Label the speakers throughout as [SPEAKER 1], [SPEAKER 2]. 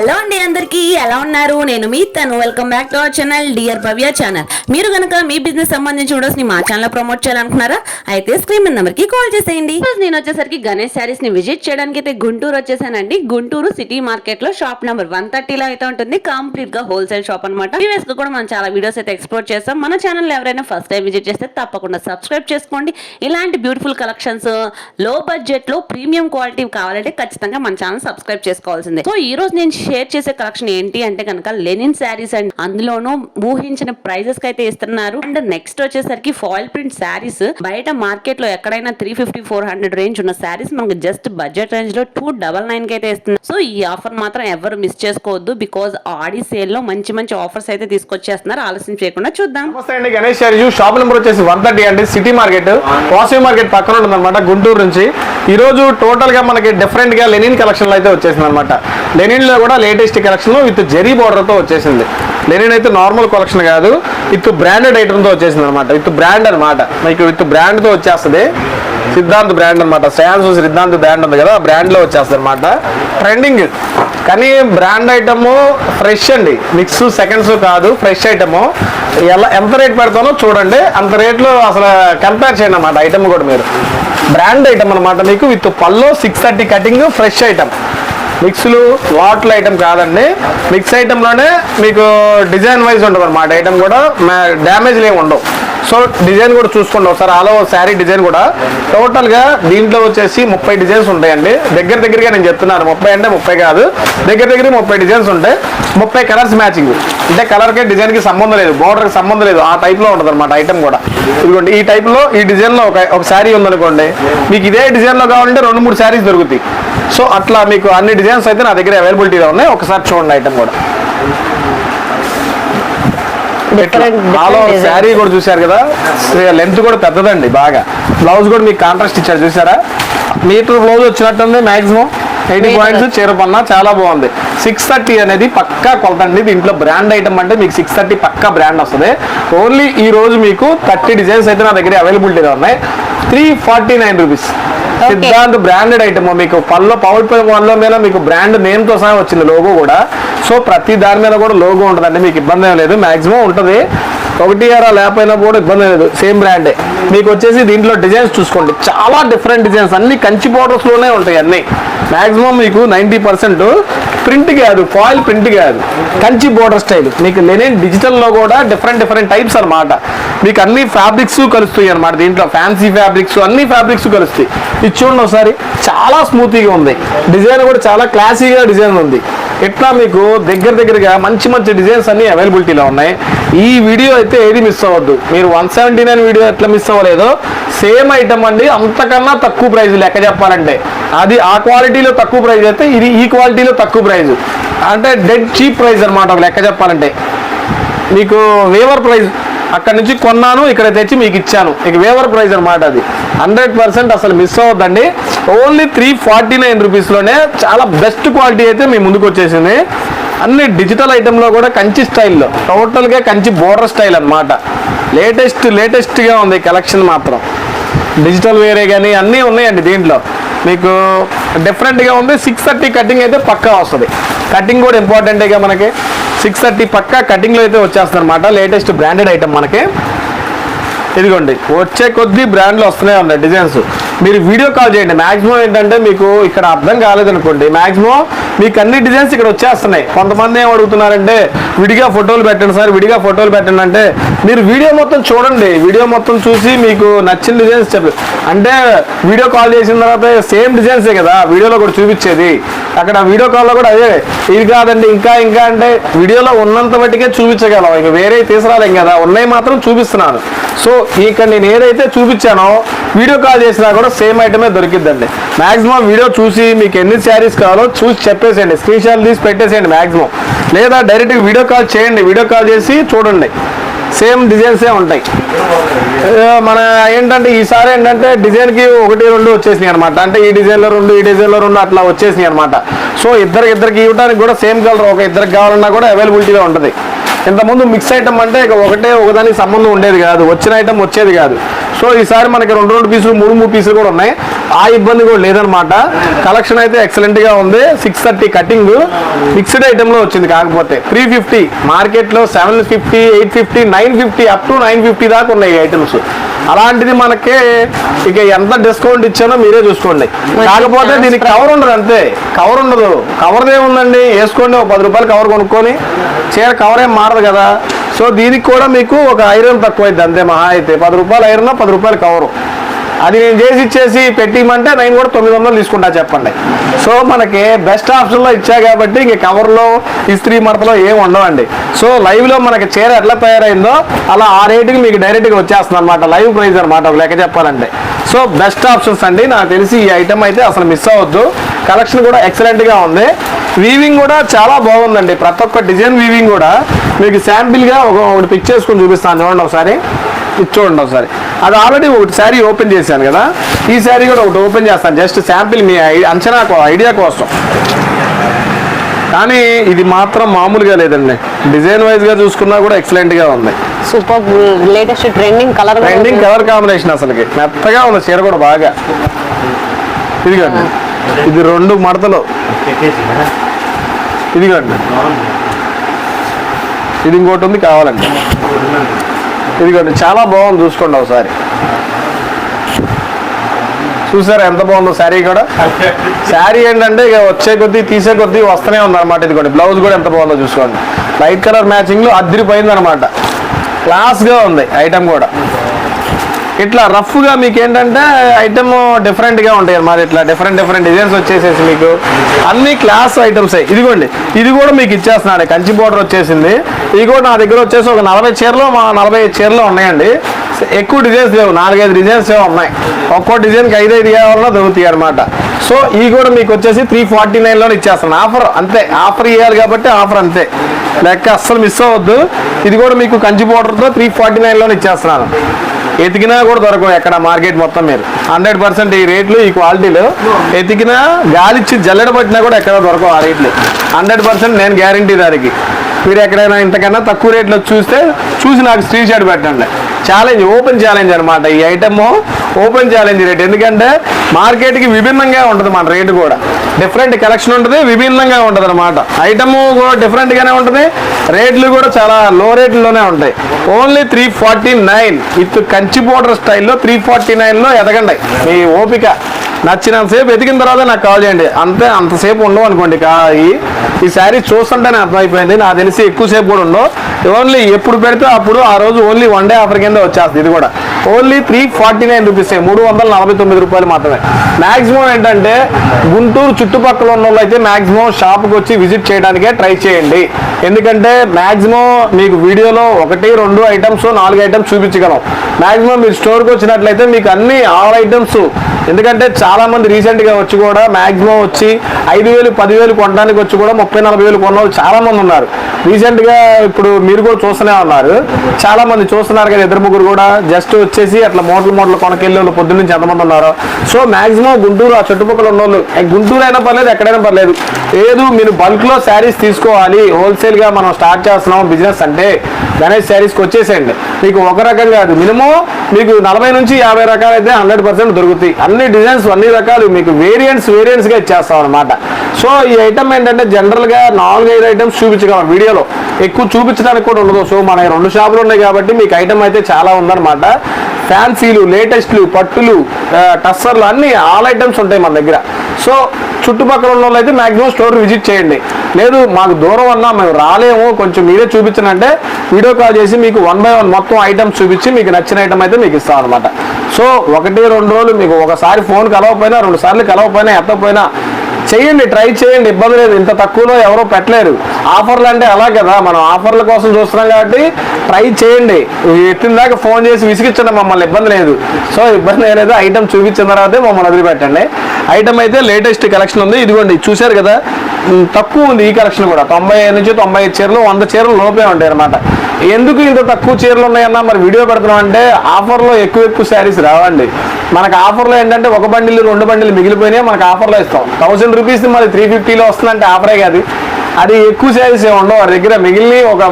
[SPEAKER 1] Hello అండి అందరికీ ఎలా ఉన్నారు? నేను మీ తను. Welcome back to our channel dear Bhavya channel మీరు కనుక మీ బిజినెస్ సంబంధించి వీడియోస్ని మా ఛానల్ ప్రమోట్ చేయాలనుకున్నారా? అయితే స్క్రీన్ నెంబర్కి కాల్ చేసేయండి. నేను వచ్చేసరికి గణేష్ శారీస్ని విజిట్ చేయడానికి అయితే గుంటూరు వచ్చేసానండి. గుంటూరు సిటీ మార్కెట్లో షాప్ నెంబర్ వన్ థర్టీలో అయితే ఉంటుంది. కంప్లీట్గా హోల్సేల్ షాప్ అనమాట ప్రీవియస్గా కూడా మనం చాలా వీడియోస్ అయితే ఎక్స్పోర్ట్ చేస్తాం. మన ఛానల్ ఎవరైనా ఫస్ట్ టైం విజిట్ చేస్తే తప్పకుండా సబ్స్క్రైబ్ చేసుకోండి. ఇలాంటి బ్యూటిఫుల్ కలెక్షన్స్లో బడ్జెట్లో ప్రీమియం క్వాలిటీ కావాలంటే ఖచ్చితంగా మన ఛానల్ సబ్స్క్రైబ్ చేసుకోవాల్సిందే. సో ఈ రోజు నేను షేర్ చేసే కలెక్షన్ ఏంటి అంటే కనుక లెనిన్ శారీస్ అండ్ అందులోనూ ఊహించిన ప్రైజెస్కి అయితే ఇస్తున్నారు. అండ్ నెక్స్ట్ వచ్చేసరికి ఫాయిల్ ప్రింట్ శారీస్. బయట మార్కెట్లో ఎక్కడైనా three fifty four hundred range ఉన్న శారీస్ మనకు జస్ట్ బడ్జెట్ రేంజ్లో టూ డబల్ నైన్కి అయితే ఇస్తున్నారు. సో ఈ ఆఫర్ మాత్రం ఎవరు మిస్ చేసుకోవద్దు బికాస్ ఆడి సేల్లో మంచి మంచి ఆఫర్స్ అయితే తీసుకొచ్చేస్తున్నారు. ఆలస్యం చేయకుండా చూద్దాం.
[SPEAKER 2] అండి గణేష్ శారీజు షాప్ నెంబర్ వచ్చేసి వన్ థర్టీ అండి. సిటీ మార్కెట్ వాసవి మార్కెట్ పక్కన ఉంటుంది అనమాట గుంటూరు నుంచి. ఈ రోజు టోటల్గా మనకి డిఫరెంట్గా లెనిన్ కలెక్షన్ అయితే వచ్చేసింది అనమాట లెనిన్లో కూడా లేటెస్ట్ కలెక్షన్ విత్ జెరీ బార్డర్తో వచ్చేసింది. లెనిన్ అయితే నార్మల్ కలెక్షన్ కాదు విత్ బ్రాండెడ్ ఐటమ్తో వచ్చేసింది అనమాట విత్ బ్రాండ్ అనమాట మీకు విత్ బ్రాండ్తో వచ్చేస్తుంది. సిద్ధాంత్ బ్రాండ్ అనమాట శ్రేయాన్స్ సిద్ధాంత్ బ్రాండ్ ఉంది కదా ఆ బ్రాండ్లో వచ్చేస్తుంది అనమాట ట్రెండింగ్ కానీ బ్రాండ్ ఐటము ఫ్రెష్ అండి. మిక్స్ సెకండ్స్ కాదు ఫ్రెష్ ఐటము ఎలా ఎంత రేట్ పెడతానో చూడండి. అంత రేట్లో అసలు కంపేర్ చేయండి అనమాట ఐటమ్ కూడా మీరు. బ్రాండ్ ఐటమ్ అనమాట మీకు with pallu six thirty cutting fresh item మిక్స్లు water item కాదండి. మిక్స్ ఐటెంలోనే మీకు డిజైన్ వైజ్ ఉంటుంది అనమాట ఐటమ్ కూడా డ్యామేజ్లు ఏమి ఉండవు. సో డిజైన్ కూడా చూసుకోండి. ఒకసారి ఆల్ ఓవర్ శారీ డిజైన్ కూడా. టోటల్గా దీంట్లో వచ్చేసి ముప్పై డిజైన్స్ ఉంటాయండి. దగ్గర దగ్గరగా నేను చెప్తున్నాను. ముప్పై అంటే ముప్పై కాదు. దగ్గర దగ్గర ముప్పై డిజైన్స్ ఉంటాయి. ముప్పై కలర్స్ మ్యాచింగ్ అంటే కలర్కి డిజైన్కి సంబంధం లేదు. బోర్డర్కి సంబంధం లేదు. ఆ టైప్లో ఉంటుంది అనమాట ఐటమ్ కూడా. ఇదిగోండి ఈ టైప్లో ఈ డిజైన్లో ఒక ఒక శారీ ఉందనుకోండి. మీకు ఇదే డిజైన్లో కావాలంటే రెండు మూడు శారీస్ దొరుకుతాయి. సో అట్లా మీకు అన్ని డిజైన్స్ అయితే నా దగ్గర అవైలబిలిటీలో ఉన్నాయి. ఒకసారి చూడండి ఐటమ్ కూడా
[SPEAKER 1] Different-
[SPEAKER 2] all over
[SPEAKER 1] different
[SPEAKER 2] sari కూడా చూశారు కదా? లెంత్ కూడా పెద్దదండి బాగా. బ్లౌజ్ కూడా మీకు కాంట్రాస్ట్ ఇచ్చారు చూసారా మీటర్ బ్లౌజ్ వచ్చినట్టుంది మాక్సిమం ఎయిటీ. పాయింట్స్ చీరపన్నా చాలా బాగుంది. సిక్స్ థర్టీ అనేది పక్కా కొలత అండి దీంట్లో బ్రాండ్ ఐటమ్ అంటే మీకు సిక్స్ థర్టీ పక్కా బ్రాండ్ వస్తుంది. ఓన్లీ ఈ రోజు మీకు థర్టీ డిజైన్స్ అయితే నా దగ్గర అవైలబిలిటీగా ఉన్నాయి. Three forty nine rupees Siddhant branded item మీకు పల్లో పవర్ పల్లో మీద మీకు బ్రాండ్ నేమ్తో సహా వచ్చింది లోగో కూడా. సో ప్రతి దాని మీద కూడా లోగో ఉంటుందండి మీకు ఇబ్బంది ఏం లేదు. మాక్సిమం ఉంటుంది. ఒకటి అరా లేకపోయినా కూడా ఇబ్బంది లేదు. సేమ్ బ్రాండే మీకు వచ్చేసి దీంట్లో డిజైన్స్ చూసుకోండి. చాలా డిఫరెంట్ డిజైన్స్ అన్ని కంచి బోర్డర్స్లోనే ఉంటాయి అన్ని. మాక్సిమం మీకు నైంటీ పర్సెంట్ ప్రింట్ కాదు ఫాయిల్ ప్రింట్ కాదు. కంచి బోర్డర్ స్టైల్ మీకు లెనిన్ డిజిటల్లో కూడా డిఫరెంట్ డిఫరెంట్ టైప్స్ అన్నమాట. మీకు అన్ని ఫ్యాబ్రిక్స్ కలుస్తాయి అనమాట దీంట్లో ఫ్యాన్సీ ఫ్యాబ్రిక్స్ అన్ని ఫ్యాబ్రిక్స్ కలుస్తాయి. ఇది చూడండి ఒకసారి. చాలా స్మూత్గా ఉంది. డిజైన్ కూడా చాలా క్లాసీగా డిజైన్ ఉంది. ఇట్లా మీకు దగ్గర దగ్గరగా మంచి మంచి డిజైన్స్ అన్ని అవైలబిలిటీలో ఉన్నాయి. ఈ వీడియో అయితే ఏది మిస్ అవ్వద్దు. మీరు వన్ సెవెంటీ నైన్ వీడియో ఎట్లా మిస్ అవ్వలేదో సేమ్ ఐటమ్ అండి. అంతకన్నా తక్కువ ప్రైస్ లెక్క చెప్పాలంటే. అది ఆ క్వాలిటీలో తక్కువ ప్రైస్ అయితే ఇది ఈ క్వాలిటీలో తక్కువ ప్రైస్ అంటే డెడ్ చీప్ ప్రైస్ అనమాట లెక్క చెప్పాలంటే. మీకు వేవర్ ప్రైస్ అక్కడ నుంచి కొన్నాను ఇక్కడ తెచ్చి మీకు ఇచ్చాను. ఇక వేవర్ ప్రైస్ అనమాట అది. హండ్రెడ్ పర్సెంట్ అసలు మిస్ అవ్వద్దండి. ఓన్లీ త్రీ ఫార్టీ నైన్ రూపీస్లోనే చాలా బెస్ట్ క్వాలిటీ అయితే మీ ముందుకు వచ్చేసింది. అన్ని డిజిటల్ ఐటెంలో కూడా కంచి స్టైల్లో టోటల్గా కంచి బోర్డర్ స్టైల్ అన్నమాట. లేటెస్ట్ లేటెస్ట్గా ఉంది కలెక్షన్ మాత్రం. డిజిటల్ వేరే కానీ అన్నీ ఉన్నాయండి దీంట్లో. మీకు డిఫరెంట్గా ఉంది. సిక్స్ థర్టీ కటింగ్ అయితే పక్కా వస్తుంది. కటింగ్ కూడా ఇంపార్టెంటేగా మనకి. సిక్స్ థర్టీ పక్కా కటింగ్లో అయితే వచ్చేస్తుంది అనమాట లేటెస్ట్ బ్రాండెడ్ ఐటమ్ మనకి. ఇదిగోండి వచ్చే కొద్దీ బ్రాండ్లు వస్తున్నాయి ఉన్నాయి డిజైన్స్. మీరు వీడియో కాల్ చేయండి. మాక్సిమం ఏంటంటే మీకు ఇక్కడ అర్థం కాలేదనుకోండి. మాక్సిమం మీకు అన్ని డిజైన్స్ ఇక్కడ వచ్చేస్తున్నాయి. కొంతమంది ఏం అడుగుతున్నారంటే విడిగా ఫోటోలు పెట్టండి సార్ విడిగా ఫోటోలు పెట్టండి అంటే మీరు వీడియో మొత్తం చూడండి. వీడియో మొత్తం చూసి మీకు నచ్చిన డిజైన్స్ చెప్పి అంటే వీడియో కాల్ చేసిన తర్వాత సేమ్ డిజైన్సే కదా వీడియోలో కూడా చూపించేది. అక్కడ వీడియో కాల్లో కూడా అదే ఇది కాదండి ఇంకా ఇంకా అంటే వీడియోలో ఉన్నంత మట్టికే చూపించగలం. ఇంకా వేరే తీసుకురాలేం కదా ఉన్నాయి మాత్రం చూపిస్తున్నాను. సో ఇక్కడ నేను ఏదైతే చూపించానో వీడియో కాల్ చేసినా కూడా సేమ్ ఐటమే దొరికిద్దండి. మాక్సిమం వీడియో చూసి మీకు ఎన్ని శారీస్ కావాలో చూసి చెప్పేసేయండి. స్క్రీన్ షాట్ తీసి పెట్టేసేయండి మాక్సిమం లేదా డైరెక్ట్ వీడియో కాల్ చేయండి. వీడియో కాల్ చేసి చూడండి. సేమ్ డిజైన్సే ఉంటాయి. మన ఏంటంటే ఈసారి ఏంటంటే డిజైన్కి ఒకటి రెండు వచ్చేసినాయి అనమాట అంటే ఈ డిజైన్లో రెండు ఈ డిజైన్లో రెండు అట్లా వచ్చేసినాయి అనమాట సో ఇద్దరికి ఇద్దరికి ఇవ్వడానికి కూడా సేమ్ కలర్ ఒక ఇద్దరికి కావాలన్నా కూడా అవైలబిలిటీలో ఉంటుంది. ఇంతకుముందు మిక్స్ ఐటమ్ అంటే ఇక ఒకటే ఒకదానికి సంబంధం ఉండేది కాదు. వచ్చిన ఐటమ్ వచ్చేది కాదు. సో ఈసారి మనకి రెండు రెండు పీసులు మూడు మూడు పీసులు కూడా ఉన్నాయి. ఆ ఇబ్బంది కూడా లేదనమాట కలెక్షన్ అయితే ఎక్సలెంట్గా ఉంది. సిక్స్ థర్టీ కటింగ్ ఫిక్స్డ్ ఐటమ్లో వచ్చింది కాకపోతే. త్రీ ఫిఫ్టీ మార్కెట్లో seven fifty eight fifty nine fifty up to nine fifty దాకా ఉన్నాయి ఐటమ్స్ అలాంటిది మనకి ఇక ఎంత డిస్కౌంట్ ఇచ్చానో మీరే చూసుకోండి. కాకపోతే దీనికి కవర్ ఉండదు అంతే. కవర్ ఉండదు. కవర్ ఏముందండి వేసుకోండి ఒక పది రూపాయలు కవర్ కొనుక్కొని. చీర కవర్ ఏం మారదు కదా. సో దీనికి కూడా మీకు ఒక ఐరన్ తక్కువ అంతే మహా అయితే. పది రూపాయలు ఐరన్ పది రూపాయలు కవరు అది నేను చేసి ఇచ్చేసి పెట్టిమంటే నేను కూడా తొమ్మిది వందలు తీసుకుంటా చెప్పండి. సో మనకి బెస్ట్ ఆప్షన్లో ఇచ్చా కాబట్టి ఇంక కవర్లో ఇస్త్రీ మడతలో ఏం ఉండవండి. సో లైవ్లో మనకి చీర ఎట్లా తయారైందో అలా ఆ రేటుకి మీకు డైరెక్ట్గా వచ్చేస్తుంది అనమాట లైవ్ ప్రైస్ అనమాట ఒక లెక్క చెప్పాలంటే. సో బెస్ట్ ఆప్షన్స్ అండి. నాకు తెలిసి ఈ ఐటమ్ అయితే అసలు మిస్ అవ్వద్దు. కలెక్షన్ కూడా ఎక్సలెంట్గా ఉంది. వీవింగ్ కూడా చాలా బాగుందండి. ప్రతి ఒక్క డిజైన్ వీవింగ్ కూడా మీకు శాంపిల్గా ఒక ఒకటి పిక్ చేసుకుని చూపిస్తాను. చూడండి ఒకసారి. ఇది చూడండి ఒకసారి. అది ఆల్రెడీ ఒకటి శారీ ఓపెన్ చేశాను కదా. ఈ శారీ కూడా ఒకటి ఓపెన్ చేస్తాను. జస్ట్ శాంపిల్ మీ ఐ- అంచనా కో- ఐడియా కోసం. కానీ ఇది మాత్రం మామూలుగా లేదండి. డిజైన్ వైజ్గా చూసుకున్నా కూడా ఎక్సలెంట్గా ఉంది.
[SPEAKER 3] Super latest trending colour
[SPEAKER 2] trending colour combination అసలుకి. మెత్తగా ఉంది చీర కూడా బాగా. ఇదిగోండి. ఇది రెండు మడతలు. ఇదిగోండి. ఇది ఇంకోటి ఉంది కావాలండి. ఇదిగోండి చాలా బాగుంది చూసుకోండి ఒకసారి. చూసారా ఎంత బాగుందో శారీ కూడా? శారీ ఏంటంటే ఇక వచ్చే కొద్దీ తీసే కొద్దీ వస్తూనే ఉంది అనమాట ఇదిగోండి. బ్లౌజ్ కూడా ఎంత బాగుందో చూసుకోండి. లైట్ కలర్ మ్యాచింగ్లో అద్దరిపోయింది అనమాట క్లాస్గా ఉంది ఐటమ్ కూడా. ఇట్లా రఫ్గా మీకు ఏంటంటే ఐటమ్ డిఫరెంట్గా ఉంటాయి అన్నమాట. ఇట్లా డిఫరెంట్ డిఫరెంట్ డిజైన్స్ వచ్చేసేసి మీకు అన్ని క్లాస్ ఐటమ్స్. ఇదిగోండి ఇది కూడా మీకు ఇచ్చేస్తున్నాడు కంచి బోర్డర్ వచ్చేసింది. ఇది కూడా నా దగ్గర వచ్చేసి ఒక నలభై చీరలు మా నలభై ఐదు చీరలు ఉన్నాయండి. ఎక్కువ డిజైన్స్ లేవు నాలుగైదు డిజైన్స్ ఏమో ఉన్నాయి. ఒక్కో డిజైన్కి ఐదైదు కావాలన్నా దొరుకుతాయి అనమాట సో ఇది కూడా మీకు వచ్చేసి త్రీ ఫార్టీ నైన్లో ఇచ్చేస్తాను ఆఫర్ అంతే ఆఫర్ ఇవ్వాలి కాబట్టి ఆఫర్ అంతే. లెక్క అస్సలు మిస్ అవ్వద్దు. ఇది కూడా మీకు కంచి బోర్డర్తో త్రీ ఫార్టీ నైన్లో ఇచ్చేస్తున్నాను. ఎతికినా కూడా దొరకవు ఎక్కడ మార్కెట్ మొత్తం మీరు హండ్రెడ్ పర్సెంట్ ఈ రేట్లు ఈ క్వాలిటీలు ఎతికినా గాలిచ్చి జల్లెడ పట్టినా కూడా ఎక్కడ దొరకవు ఆ రేట్లు. హండ్రెడ్ పర్సెంట్ నేను గ్యారంటీ దానికి. మీరు ఎక్కడైనా ఇంతకన్నా తక్కువ రేట్లో చూస్తే చూసి నాకు స్క్రీన్ షాట్ పెట్టండి. ఛాలెంజ్ ఓపెన్ ఛాలెంజ్ అనమాట ఈ ఐటమ్ ఓపెన్ ఛాలెంజ్ రేట్ ఎందుకంటే మార్కెట్కి విభిన్నంగా ఉంటుంది మన రేటు కూడా. డిఫరెంట్ కలెక్షన్ ఉంటుంది విభిన్నంగా ఉంటుంది అనమాట ఐటమ్ కూడా డిఫరెంట్గానే ఉంటుంది. రేట్లు కూడా చాలా లో రేట్లోనే ఉంటాయి. Only three forty nine with Kanchi border స్టైల్లో త్రీ ఫార్టీ నైన్లో ఎదగండి. మీ ఓపిక. నచ్చినంతసేపు ఎదిగిన తర్వాత నాకు కాల్ చేయండి. అంతే అంతసేపు ఉండవు అనుకోండి. కాయి ఈ- శారీ చూస్తుంటేనే అర్థమైపోయింది. నాకు తెలిసి ఎక్కువసేపు కూడా ఉండవు. ఓన్లీ ఎప్పుడు పెడితే అప్పుడు ఆ రోజు ఓన్లీ వన్ డే ఆఫర్ కింద వచ్చేస్తుంది ఇది కూడా. Only three forty nine rupees మూడు వందల నలభై తొమ్మిది రూపాయలు మాత్రమే. మాక్సిమం ఏంటంటే గుంటూరు చుట్టుపక్కల ఉన్న వాళ్ళు అయితే మాక్సిమం షాప్కి వచ్చి విజిట్ చేయడానికే ట్రై చేయండి. ఎందుకంటే మాక్సిమం మీకు వీడియోలో ఒకటి రెండు ఐటమ్స్ నాలుగు ఐటమ్స్ చూపించగలం. మాక్సిమం మీరు స్టోర్కి వచ్చినట్లయితే మీకు అన్ని ఆల్ ఐటమ్స్. ఎందుకంటే చాలా మంది రీసెంట్గా వచ్చి కూడా మాక్సిమం వచ్చి ఐదు వేలు పదివేలు కొనడానికి వచ్చి కూడా ముప్పై నలభై వేలు కొన్న చాలామంది చాలా మంది ఉన్నారు. రీసెంట్గా ఇప్పుడు మీరు కూడా చూస్తూనే ఉన్నారు. చాలా మంది చూస్తున్నారు కదా ఇద్దరు ముగ్గురు కూడా. జస్ట్ వచ్చేసి అట్లా మోటలు మోటలు కొనకెళ్ళి వాళ్ళు పొద్దున్న నుంచి ఎంతమంది ఉన్నారు. సో మాక్సిమం గుంటూరు ఆ చుట్టుపక్కల ఉన్న వాళ్ళు గుంటూరు అయినా పర్లేదు ఎక్కడైనా పర్లేదు. లేదు మీరు బల్క్లో శారీస్ తీసుకోవాలి. హోల్సేల్గా మనం స్టార్ట్ చేస్తున్నాం బిజినెస్ అంటే గణేష్ శారీస్కి వచ్చేసేయండి. మీకు ఒక రకం కాదు. మినిమం మీకు నలభై నుంచి యాభై రకాలైతే హండ్రెడ్ పర్సెంట్ దొరుకుతాయి. అన్ని డిజైన్స్ అన్ని రకాలు మీకు వేరియంట్స్ వేరియంట్స్గా ఇచ్చేస్తాం అనమాట సో ఈ ఐటమ్ ఏంటంటే జనరల్గా నాలుగు ఐదు ఐటమ్స్ చూపించగలం వీడియోలో. ఎక్కువ చూపించడానికి కూడా ఉండదు. సో మన రెండు షాపులు ఉన్నాయి కాబట్టి మీకు ఐటమ్ అయితే చాలా ఉందన్నమాట. ఫ్యాన్సీలు లేటెస్ట్లు పట్టులు టస్సర్లు అన్ని ఆల్ ఐటమ్స్ ఉంటాయి మన దగ్గర. సో చుట్టుపక్కల ఉన్న వాళ్ళు అయితే మాక్సిమం స్టోర్ విజిట్ చేయండి. లేదు మాకు దూరం అన్నా మేము రాలేము. కొంచెం మీరే చూపించనంటే వీడియో కాల్ చేసి మీకు వన్ బై వన్ మొత్తం ఐటమ్స్ చూపించి మీకు నచ్చిన ఐటమ్ అయితే మీకు ఇస్తాం అనమాట సో ఒకటి రెండు రోజులు మీకు ఒకసారి ఫోన్ కలవకపోయినా రెండు సార్లు కలవకపోయినా ఎత్తకపోయినా చేయండి ట్రై చేయండి ఇబ్బంది లేదు. ఇంత తక్కువలో ఎవరో పెట్టలేరు. ఆఫర్లు అంటే అలా కదా మనం ఆఫర్ల కోసం చూస్తున్నాం కాబట్టి ట్రై చేయండి. ఎత్తిన దాకా ఫోన్ చేసి విసిగించండి మమ్మల్ని ఇబ్బంది లేదు. సో ఇబ్బంది లేదు. ఐటమ్ చూపించిన తర్వాతే మమ్మల్ని వదిలిపెట్టండి. ఐటమ్ అయితే లేటెస్ట్ కలెక్షన్ ఉంది. ఇదిగోండి చూశారు కదా తక్కువ ఉంది ఈ కలెక్షన్ కూడా. తొంభై నుంచి తొంభై ఐదు చీరలు వంద చీరలు లోపే ఉంటాయి అనమాట ఎందుకు ఇంత తక్కువ చీరలు ఉన్నాయన్నా మరి వీడియో పెడుతున్నాం అంటే ఆఫర్లో ఎక్కువ ఎక్కువ శారీస్ రావండి. మనకు ఆఫర్లో ఏంటంటే ఒక బండిలు రెండు బండిలు మిగిలిపోయినాయి మనకు ఆఫర్లో ఇస్తాం. థౌసండ్ రూపీస్ మరి త్రీ ఫిఫ్టీలో వస్తుందంటే ఆఫరే కాదు. అది ఎక్కువ సేల్స్ ఏమి ఉండవు. వారి దగ్గర మిగిలిన ఒక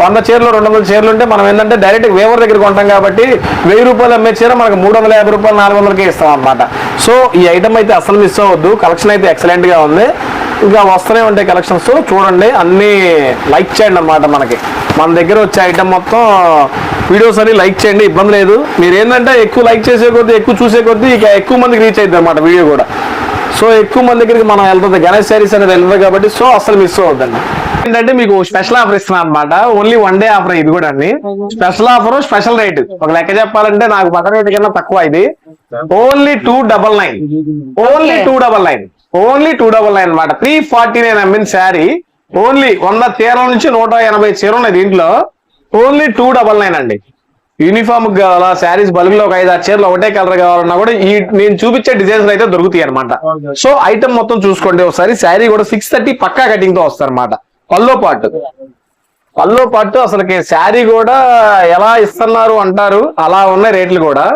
[SPEAKER 2] వంద చీరలు రెండు వందల చీరలు ఉంటే మనం ఏంటంటే డైరెక్ట్ వేవర్ దగ్గర కొంటాం కాబట్టి వెయ్యి రూపాయలు అమ్మే చీర మనకు మూడు వందల యాభై రూపాయలు నాలుగు వందలకే ఇస్తాం అనమాట సో ఈ ఐటమ్ అయితే అసలు మిస్ అవ్వద్దు. కలెక్షన్ అయితే ఎక్సలెంట్గా ఉంది. ఇంకా వస్తూనే ఉంటాయి కలెక్షన్స్ చూడండి అన్నీ లైక్ చేయండి అన్నమాట మనకి. మన దగ్గర వచ్చే ఐటమ్ మొత్తం వీడియోస్ అని లైక్ చేయండి. ఇబ్బంది లేదు. మీరు ఏంటంటే ఎక్కువ లైక్ చేసే కొద్దీ ఎక్కువ చూసే కొద్దీ ఇక ఎక్కువ మందికి రీచ్ అవుతుంది అనమాట వీడియో కూడా. సో ఎక్కువ మంది దగ్గరికి మనం వెళ్తుంది. గణేష్ శారీస్ అనేది వెళ్తుంది కాబట్టి సో అసలు మిస్ అవుతుందండి ఏంటంటే మీకు స్పెషల్ ఆఫర్ ఇస్తున్నాను అనమాట ఓన్లీ వన్ డే ఆఫర్ ఇది కూడా అండి. స్పెషల్ ఆఫర్ స్పెషల్ రేట్ ఒక లెక్క చెప్పాలంటే నాకు పక్క రేట్ కన్నా తక్కువ ఇది. Only two double nine only two double nine only two double nine అనమాట త్రీ ఫార్టీ నైన్ అమ్మిన శారీ ఓన్లీ వంద చీరల నుంచి నూట ఎనభై చీరలు ఉన్నాయి దీంట్లో. ఓన్లీ టూ డబల్ నైన్ అండి. యూనిఫామ్ కావాలా శారీస్ బల్క్లో ఒక ఐదు ఆరు చీరలు ఒకటే కలర్ కావాలన్నా కూడా ఈ నేను చూపించే డిజైన్స్ అయితే దొరుకుతాయి అనమాట సో ఐటమ్ మొత్తం చూసుకోండి. ఒకసారి శారీ కూడా సిక్స్ థర్టీ పక్కా కటింగ్తో వస్తారన్నమాట. పల్లో పాటు. పల్లో పాటు అసలుకి శారీ కూడా ఎలా ఇస్తున్నారు అంటారు అలా ఉన్నాయి రేట్లు కూడా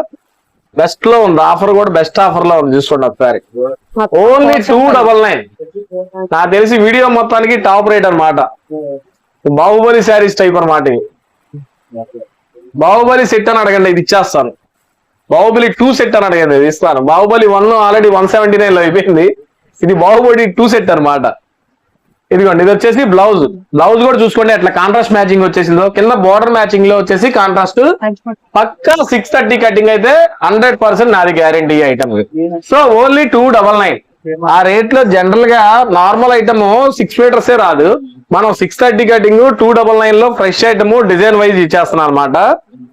[SPEAKER 2] బెస్ట్లో ఉంది. ఆఫర్ కూడా బెస్ట్ ఆఫర్లో ఉంది. చూసుకోండి ఒకసారి. ఓన్లీ టూ డబల్ నైన్ నాకు తెలిసి వీడియో మొత్తానికి టాప్ రేట్ అన్నమాట. బాహుబలి శారీస్ టైప్ అన్నమాట ఇవి బాహుబలి సెట్ అని అడగండి ఇది ఇచ్చేస్తాను. బాహుబలి టూ సెట్ అని అడగండి ఇది ఇస్తాను. Baahubali one already one seventy నైన్లో అయిపోయింది. ఇది బాహుబలి టూ సెట్ అనమాట ఇదిగోండి ఇది వచ్చేసి బ్లౌజ్ బ్లౌజ్ కూడా చూసుకోండి అట్లా కాంట్రాస్ట్ మ్యాచింగ్ వచ్చేసిందో. కింద బోర్డర్ మ్యాచింగ్లో వచ్చేసి కాంట్రాస్ట్ పక్క సిక్స్ థర్టీ కటింగ్ అయితే హండ్రెడ్ పర్సెంట్ నాది guarantee item so only two double nine ఆ రేట్లో జనరల్గా నార్మల్ ఐటమ్ సిక్స్ మీటర్స్ రాదు. మనం six thirty cutting two double నైన్లో ఫ్రెష్ ఐటమ్ డిజైన్ వైజ్ ఇచ్చేస్తున్నాం అనమాట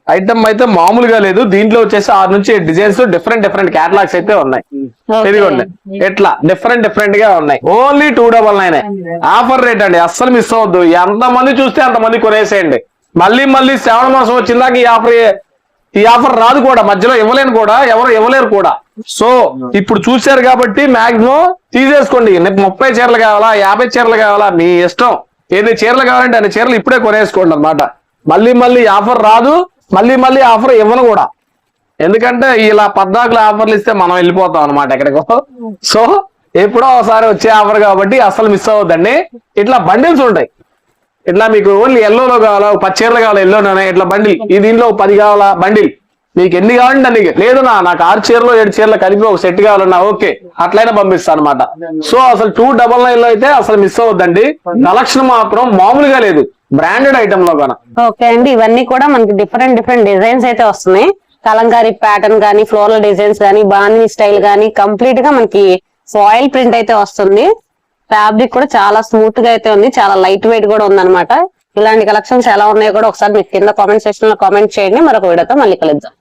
[SPEAKER 2] ఐటమ్ అయితే మామూలుగా లేదు. దీంట్లో వచ్చేసి ఆరు నుంచి డిజైన్స్ డిఫరెంట్ డిఫరెంట్ క్యాటలాగ్స్ అయితే ఉన్నాయి. ఇదిగోండి. ఎట్లా? డిఫరెంట్ డిఫరెంట్గా ఉన్నాయి. Only two double nine offer rate అండి. అస్సలు మిస్ అవ్వద్దు. ఎంత మంది చూస్తే అంత మంది కొనేసేయండి. మళ్ళీ మళ్ళీ శ్రావణ మాసం వచ్చిందాక ఈ ఆఫర్ ఈ ఆఫర్ రాదు కూడా. మధ్యలో ఇవ్వలేను కూడా. ఎవరు ఇవ్వలేరు కూడా. సో ఇప్పుడు చూశారు కాబట్టి మాక్సిమం తీసేసుకోండి. ముప్పై చీరలు కావాలా? యాభై చీరలు కావాలా? మీ ఇష్టం. ఏది చీరలు కావాలంటే అన్ని చీరలు ఇప్పుడే కొనేసుకోండి అన్నమాట. మళ్ళీ మళ్ళీ ఆఫర్ రాదు. మళ్ళీ మళ్ళీ ఆఫర్ ఇవ్వను కూడా. ఎందుకంటే ఇలా పద్నాలుగు ఆఫర్లు ఇస్తే మనం వెళ్ళిపోతాం అనమాట ఎక్కడికో. సో ఎప్పుడో ఒకసారి వచ్చే ఆఫర్ కాబట్టి అసలు మిస్ అవ్వద్దండి. ఇట్లా బండిల్స్ ఉంటాయి. ఇట్లా మీకు ఓన్లీ ఎల్లోలో కావాలా ఒక పది చీరలు కావాలా ఎల్లోనే ఇట్లా బండిల్. ఈ దీంట్లో పది కావాలా బండిల్. మీకు ఎన్ని కావాలంటే అన్ని లేదు నా నాకు ఆరు చీరలు ఏడు చీరలు కలిపి ఒక సెట్ కావాలన్నా ఓకే. అట్లయినా పంపిస్తాను అనమాట సో అసలు టూ డబల్ నైన్లో అయితే అసలు మిస్ అవ్వద్దండి. కలెక్షన్ మాత్రం మామూలుగా లేదు. బ్రాండెడ్ ఐటమ్లో
[SPEAKER 3] ఓకే అండి ఇవన్నీ కూడా మనకి డిఫరెంట్ డిఫరెంట్ డిజైన్స్ అయితే వస్తున్నాయి. కలంకారీ ప్యాటర్న్ కానీ ఫ్లోరల్ డిజైన్స్ కానీ బాణి స్టైల్ కానీ కంప్లీట్గా మనకి ఫాయిల్ ప్రింట్ అయితే వస్తుంది. ఫ్యాబ్రిక్ కూడా చాలా స్మూత్గా అయితే ఉంది చాలా లైట్ వెయిట్ కూడా ఉందన్నమాట. ఇలాంటి కలెక్షన్స్ ఎలా ఉన్నాయో కూడా ఒకసారి మీకు కింద కామెంట్ సెక్షన్లో కామెంట్ చేయండి. మరొక వీడియోతో మళ్ళీ కలుద్దాం.